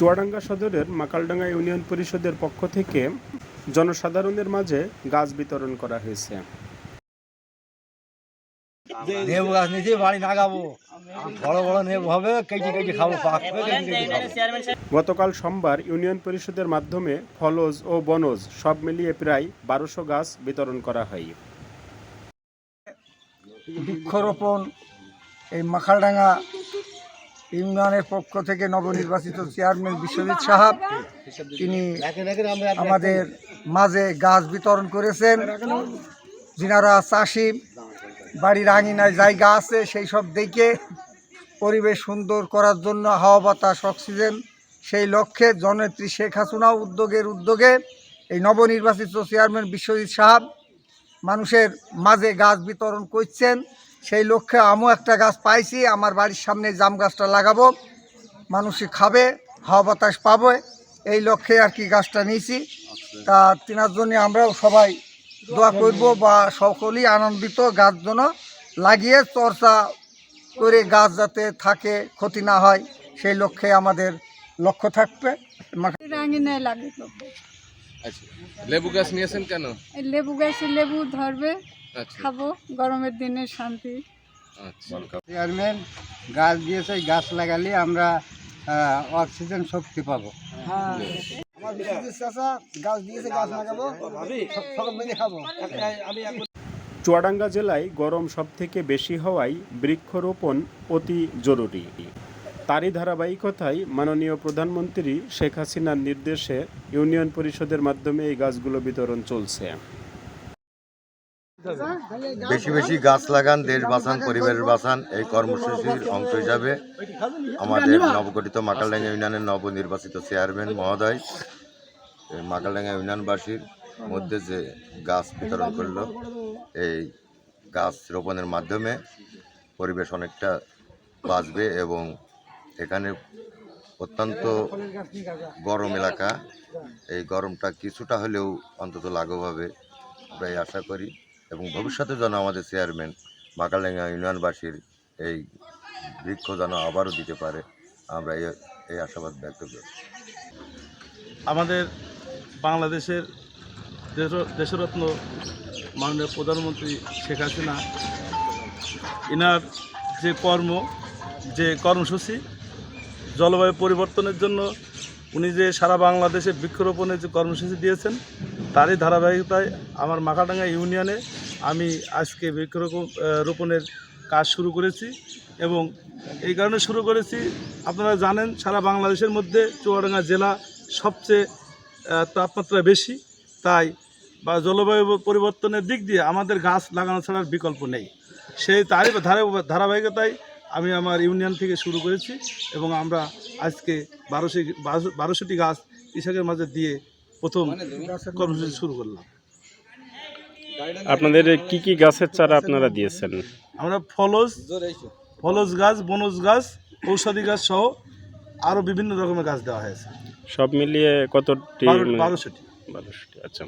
চুয়াডাঙ্গা সদরের মাকালডাঙ্গা ইউনিয়ন পরিষদের পক্ষ থেকে জনসাধারণের মাঝে গাছ বিতরণ করা হয়েছে। গাছ বাড়ি লাগাবো। বড় বড় হবে কেটে কেটে খাব পাকবে কেটে কেটে খাব। গতকাল সোমবার ইউনিয়ন পরিষদের মাধ্যমে ফলজ ও বনজ সব মিলিয়ে প্রায় বারোশো গাছ বিতরণ করা হয়। বৃক্ষরোপণ এই মাখালডাঙ্গা ইউনিয়নের পক্ষ থেকে নবনির্বাচিত চেয়ারম্যান বিশ্বজিৎ সাহাব তিনি আমাদের মাঝে গাছ বিতরণ করেছেন। যিনারা চাষি, বাড়ির আঙিনায় জায়গা আছে, সেই সব দেখে পরিবেশ সুন্দর করার জন্য হাওয়া বাতাস, অক্সিজেন, সেই লক্ষ্যে জননেত্রী শেখ হাসিনা উদ্যোগের উদ্যোগে এই নবনির্বাচিত চেয়ারম্যান বিশ্বজিৎ সাহাব মানুষের মাঝে গাছ বিতরণ করছেন। সেই লক্ষ্যে আমিও একটা গাছ পাইছি আমার বাড়ির সামনে জাম গাছটা লাগাবো মানুষই খাবে হাওয়া বাতাস পাবে এই লক্ষ্যে আর কি গাছটা নিয়েছি। তা তিনার জন্য আমরাও সবাই দোয়া করব বা সকলেই আনন্দিত গাছ যেন লাগিয়ে চর্চা করে গাছ যাতে থাকে ক্ষতি না হয় সেই লক্ষ্যে আমাদের লক্ষ্য থাকবে। আচ্ছা। লেবু গাছ নিয়েছেন কেন? লেবু গাছে লেবু ধরবে আচ্ছা খাব গরমের দিনে শান্তি। আচ্ছা। চেয়ারম্যান গাছ দিয়েছে গাছ লাগালে আমরা অক্সিজেন শক্তি পাবো। আমার বিশ্বজিৎ গাছ দিয়েছে গাছ লাগাবো। সকল মিলে খাব। চুয়াডাঙ্গা জেলায় গরম সবথেকে বেশি হওয়ায় বৃক্ষরোপণ অতি জরুরি। তারই ধারাবাহিকতায় মাননীয় প্রধানমন্ত্রী শেখ হাসিনার নির্দেশে ইউনিয়ন পরিষদের মাধ্যমে এই গাছগুলো বিতরণ চলছে। বেশি বেশি গাছ লাগান, দেশ বাঁচান, পরিবারের বাঁচান, এই কর্মসূচির অংশ হিসাবে আমাদের নবগঠিত মাকালডাঙ্গা ইউনিয়নের নবনির্বাচিত চেয়ারম্যান মহোদয় মাকালডাঙ্গা ইউনিয়নবাসীর মধ্যে যে গাছ বিতরণ করল, এই গাছ রোপণের মাধ্যমে পরিবেশ অনেকটা বাঁচবে এবং এখানে অত্যন্ত গরম এলাকা, এই গরমটা কিছুটা হলেও অন্তত লাঘব হবে, আমরা আশা করি। এবং ভবিষ্যতে যেন আমাদের চেয়ারম্যান মাকালেঙ্গা ইউনিয়নবাসীর এই বৃক্ষ যেন আবারও দিতে পারে, আমরা এই আশাবাদ ব্যক্ত করি। আমাদের বাংলাদেশের দেশ- দেশরত্ন মাননীয় প্রধানমন্ত্রী শেখ হাসিনা, ইনার যে কর্ম, যে কর্মসূচি, জলবায়ু পরিবর্তনের জন্য উনি যে সারা বাংলাদেশে বৃক্ষরোপণের যে কর্মসূচি দিয়েছেন তারই ধারাবাহিকতায় আমার মাখাডাঙ্গা ইউনিয়নে আমি আজকে বৃক্ষরোপণ রোপণের কাজ শুরু করেছি এবং এই কারণে শুরু করেছি। আপনারা জানেন, সারা বাংলাদেশের মধ্যে চুয়াডাঙ্গা জেলা সবচেয়ে তাপমাত্রা বেশি। তাই বা জলবায়ু পরিবর্তনের দিক দিয়ে আমাদের গাছ লাগানো ছাড়ার বিকল্প নেই। সেই তারই ধারাবাহিকতায় আমি আমার ইউনিয়ন থেকে শুরু করেছি এবং আমরা আজকে বারোশো বারোশোটি গাছ কৃষকের মাঝে দিয়ে প্রথম কর্মসূচি শুরু করলাম। আপনাদের কি কি গাছের চারা আপনারা দিয়েছেন? আমরা ফলস ফলস গাছ বনজ গাছ ঔষধি গাছ সহ আরও বিভিন্ন রকমের গাছ দেওয়া হয়েছে। সব মিলিয়ে কতটি বারো- বারোশোটি। বারোশোটি আচ্ছা।